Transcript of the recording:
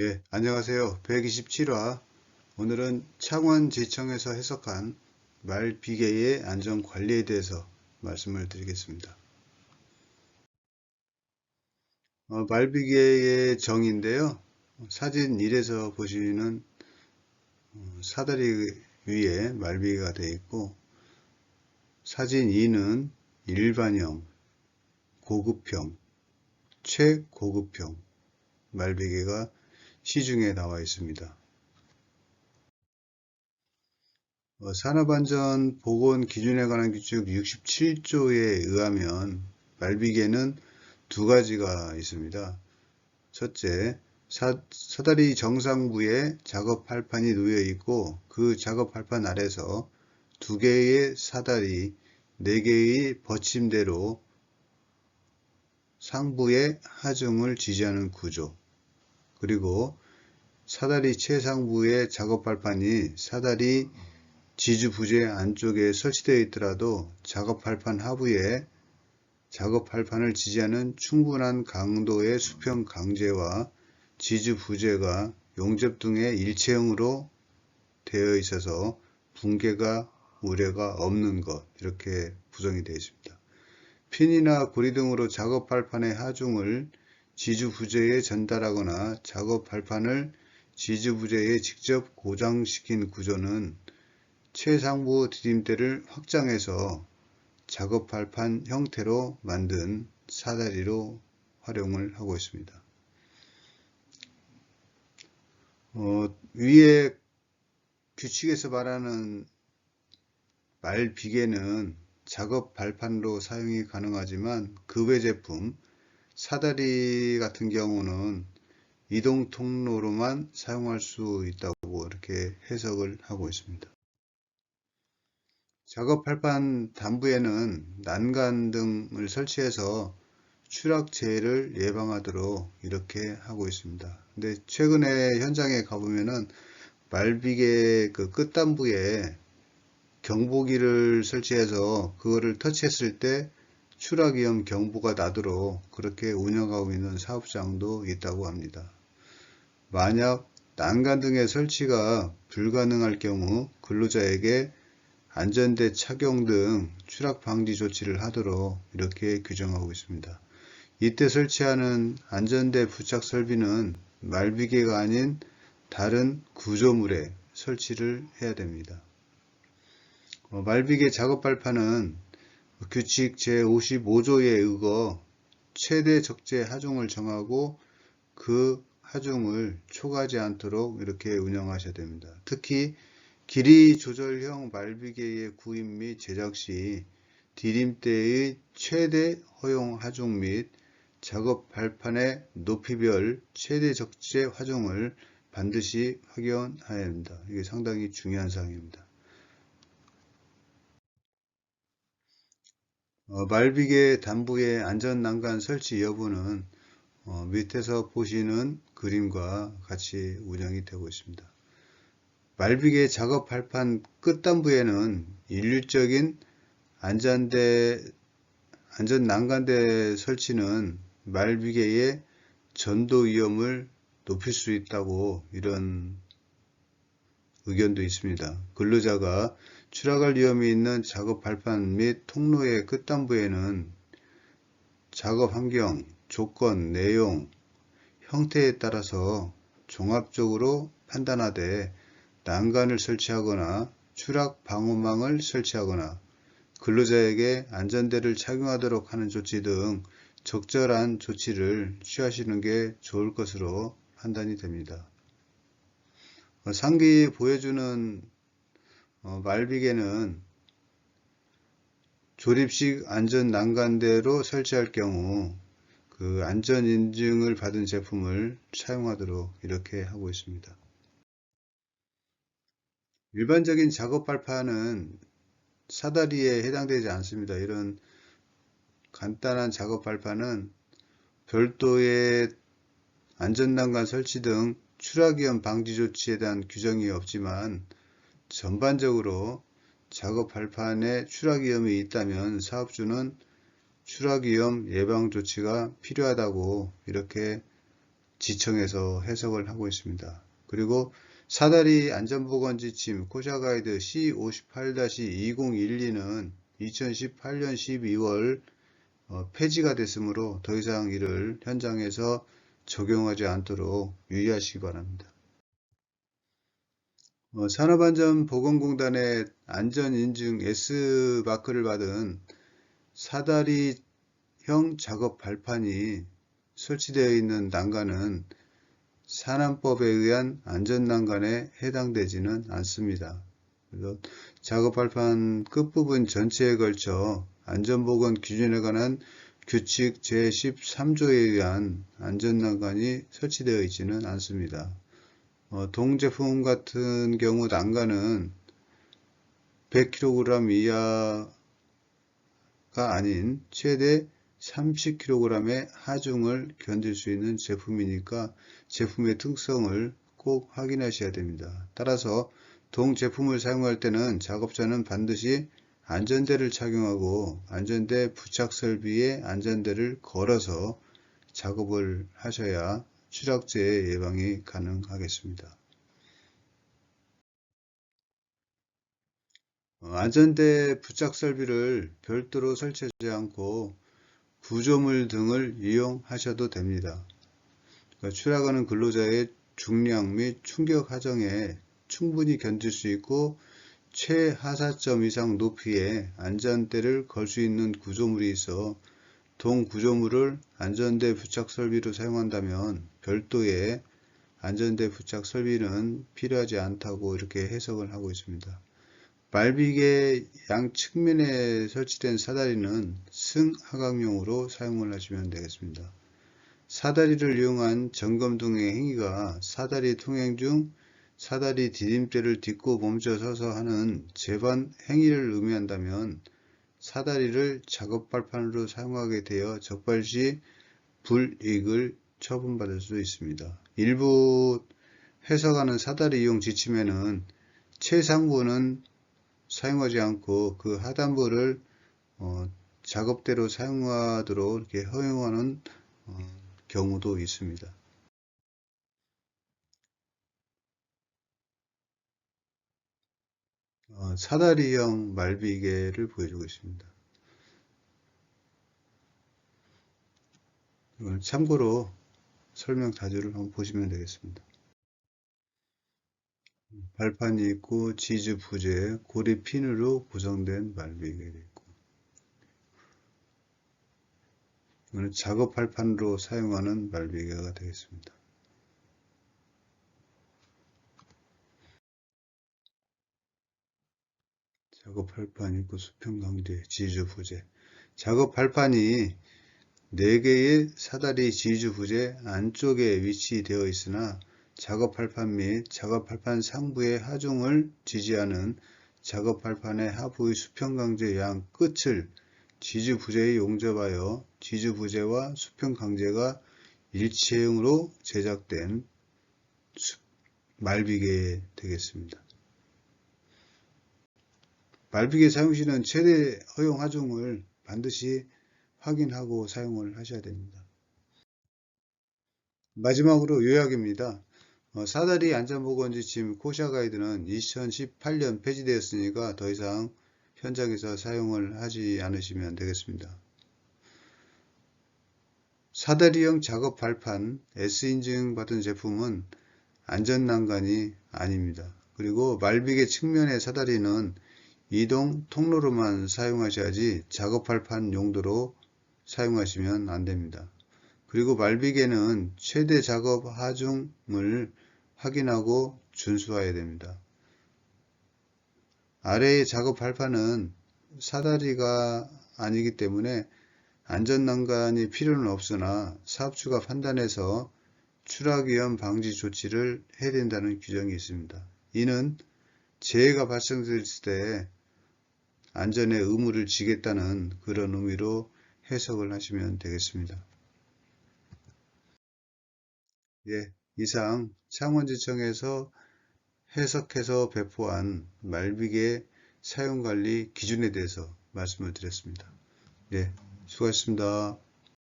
예, 안녕하세요. 127화. 오늘은 창원지청에서 해석한 말비계의 안전관리에 대해서 말씀을 드리겠습니다. 어, 말비계의 정의인데요. 사진 1에서 보시는 어, 사다리 위에 말비계가 되어 있고 사진 2는 일반형, 고급형, 최고급형 말비계가 시중에 나와 있습니다. 어, 산업안전 보건 기준에 관한 규칙 67조에 의하면 말비계는 두 가지가 있습니다. 첫째, 사, 사다리 정상부에 작업 발판이 놓여 있고 그 작업 발판 아래서 두 개의 사다리, 네 개의 받침대로 상부의 하중을 지지하는 구조. 그리고 사다리 최상부의 작업 발판이 사다리 지주 부재 안쪽에 설치되어 있더라도 작업 발판 하부에 작업 발판을 지지하는 충분한 강도의 수평 강제와 지주 부재가 용접 등의 일체형으로 되어 있어서 붕괴가 우려가 없는 것 이렇게 구성이 되어 있습니다. 핀이나 고리 등으로 작업 발판의 하중을 지주 부재에 전달하거나 작업 발판을 지주 부재에 직접 고정시킨 구조는 최상부 디딤대를 확장해서 작업 발판 형태로 만든 사다리로 활용을 하고 있습니다. 어, 위에 규칙에서 말하는 말 비계는 작업 발판으로 사용이 가능하지만 그외 제품 사다리 같은 경우는 이동 통로로만 사용할 수 있다고 이렇게 해석을 하고 있습니다. 작업 발판 단부에는 난간 등을 설치해서 추락 재해를 예방하도록 이렇게 하고 있습니다. 근데 최근에 현장에 가보면은 말비계 그 끝단부에 경보기를 설치해서 그거를 터치했을 때 추락 위험 경보가 나도록 그렇게 운영하고 있는 사업장도 있다고 합니다. 만약 난간 등의 설치가 불가능할 경우 근로자에게 안전대 착용 등 추락 방지 조치를 하도록 이렇게 규정하고 있습니다. 이때 설치하는 안전대 부착 설비는 말비계가 아닌 다른 구조물에 설치를 해야 됩니다. 어, 말비계 작업 발판은 규칙 제55조에 의거 최대 적재 하중을 정하고 그 하중을 초과하지 않도록 이렇게 운영하셔야 됩니다. 특히 길이 조절형 말비계의 구입 및 제작 시 디딤 대의 최대 허용 하중 및 작업 발판의 높이별 최대 적재 하중을 반드시 확인해야 합니다. 이게 상당히 중요한 사항입니다. 어, 말비계 단부의 안전난간 설치 여부는 어, 밑에서 보시는 그림과 같이 운영이 되고 있습니다. 말비계 작업 발판 끝단부에는 일률적인 안전대, 안전난간대 설치는 말비계의 전도 위험을 높일 수 있다고 이런 의견도 있습니다. 근로자가 추락할 위험이 있는 작업 발판 및 통로의 끝단부에는 작업 환경, 조건, 내용, 형태에 따라서 종합적으로 판단하되 난간을 설치하거나 추락 방호망을 설치하거나 근로자에게 안전대를 착용하도록 하는 조치 등 적절한 조치를 취하시는 게 좋을 것으로 판단이 됩니다. 상기 보여주는 어, 말비계는 조립식 안전 난간대로 설치할 경우 그 안전 인증을 받은 제품을 사용하도록 이렇게 하고 있습니다. 일반적인 작업 발판은 사다리에 해당되지 않습니다. 이런 간단한 작업 발판은 별도의 안전난간 설치 등 추락위험 방지 조치에 대한 규정이 없지만 전반적으로 작업 발판에 추락 위험이 있다면 사업주는 추락 위험 예방 조치가 필요하다고 이렇게 지청에서 해석을 하고 있습니다. 그리고 사다리 안전보건 지침 코샤 가이드 C58-2012는 2018년 12월 어, 폐지가 됐으므로 더 이상 이를 현장에서 적용하지 않도록 유의하시기 바랍니다. 어, 산업안전보건공단의 안전인증 S마크를 받은 사다리형 작업 발판이 설치되어 있는 난간은 산안법에 의한 안전난간에 해당되지는 않습니다. 그래서 작업 발판 끝부분 전체에 걸쳐 안전보건 기준에 관한 규칙 제13조에 의한 안전난간이 설치되어 있지는 않습니다. 어, 동제품 같은 경우 난간은 100kg 이하가 아닌 최대 30kg의 하중을 견딜 수 있는 제품이니까 제품의 특성을 꼭 확인하셔야 됩니다. 따라서 동 제품을 사용할 때는 작업자는 반드시 안전대를 착용하고 안전대 부착 설비에 안전대를 걸어서 작업을 하셔야 추락재 예방이 가능하겠습니다. 어, 안전대 부착 설비를 별도로 설치하지 않고 구조물 등을 이용하셔도 됩니다. 그러니까 추락하는 근로자의 중량 및 충격 하정에 충분히 견딜 수 있고 최하사점 이상 높이의 안전대를 걸 수 있는 구조물이 있어 동 구조물을 안전대 부착 설비로 사용한다면 별도의 안전대 부착 설비는 필요하지 않다고 이렇게 해석을 하고 있습니다. 말비계 양 측면에 설치된 사다리는 승하강용으로 사용을 하시면 되겠습니다. 사다리를 이용한 점검 등의 행위가 사다리 통행 중 사다리 디딤대를 딛고 멈춰 서서 하는 재반 행위를 의미한다면 사다리를 작업 발판으로 사용하게 되어 적발시 불이익을 처분받을 수 있습니다. 일부 해석하는 사다리 이용 지침에는 최상부는 사용하지 않고 그 하단부를 어, 작업대로 사용하도록 이렇게 허용하는 어, 경우도 있습니다. 사다리형 말비계를 보여주고 있습니다. 참고로 설명 자료를 한번 보시면 되겠습니다. 발판이 있고 지주 부재, 고리 핀으로 구성된 말비계가 있고 이거는 작업 발판으로 사용하는 말비계가 되겠습니다. 작업 발판 있고 수평 강제 지주 부재 작업 발판이 4개의 사다리 지주 부재 안쪽에 위치되어 있으나 작업 발판 및 작업 발판 상부의 하중을 지지하는 작업 발판의 하부의 수평 강제 양 끝을 지주 부재에 용접하여 지주 부재와 수평 강제가 일체형으로 제작된 말비계 되겠습니다. 말비계 사용 시는 최대 허용 하중을 반드시 확인하고 사용을 하셔야 됩니다. 마지막으로 요약입니다. 어, 사다리 안전보건지침 코샤 가이드는 2018년 폐지되었으니까 더 이상 현장에서 사용을 하지 않으시면 되겠습니다. 사다리형 작업 발판 S인증 받은 제품은 안전난간이 아닙니다. 그리고 말비계 측면의 사다리는 이동 통로로만 사용하셔야지 작업발판 용도로 사용하시면 안됩니다. 그리고 말비계는 최대 작업 하중을 확인하고 준수해야 됩니다. 아래의 작업 발판은 사다리가 아니기 때문에 안전난간이 필요는 없으나 사업주가 판단해서 추락 위험 방지 조치를 해야 된다는 규정이 있습니다. 이는 재해가 발생했을 때 안전의 의무를 지겠다는 그런 의미로 해석을 하시면 되겠습니다. 예, 이상 창원지청에서 해석해서 배포한 말비계 사용관리 기준에 대해서 말씀을 드렸습니다. 예, 수고하셨습니다.